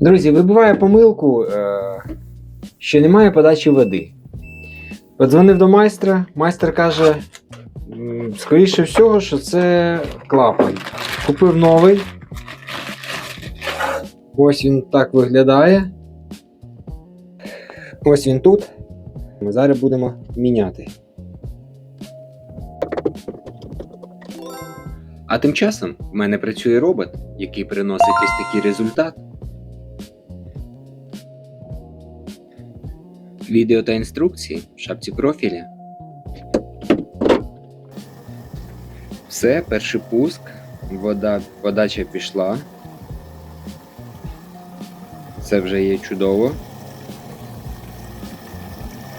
Друзі, вибиває помилку, е, що немає подачі води. Подзвонив до майстра, майстер каже, скоріше всього, що це клапан. Купив новий. Ось він так виглядає. Ось він тут. Ми зараз будемо міняти. А тим часом в мене працює робот, який приносить ось такий результат. Відео та інструкції в шапці профіля. Все, перший пуск. Вода, подача пішла. Це вже є чудово.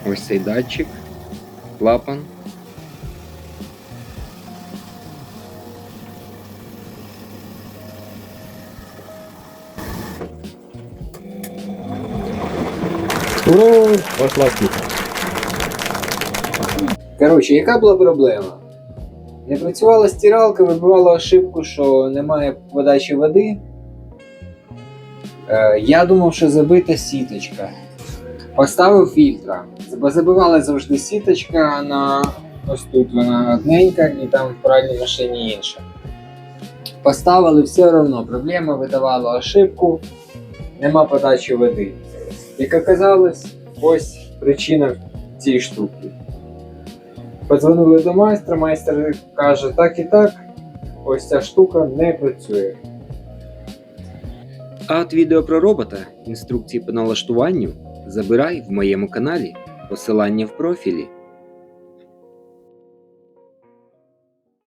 Ось цей датчик, клапан. Ура! Пошла кіта. Коротше, яка була проблема? Не працювала стиралка, вибивала ошибку, що немає подачі води. Е, я думав, що забита сіточка. Поставив фільтра. Забивала завжди сіточка на ось тут вона одненька і там в пральній машині інша. Поставили все одно, проблема видавала ошибку, нема подачі води. Як оказалось, ось причина цієї штуки. Подзвонили до майстра, майстер каже, так і так, ось ця штука не працює. А от відео про робота, інструкції по налаштуванню забирай в моєму каналі, посилання в профілі.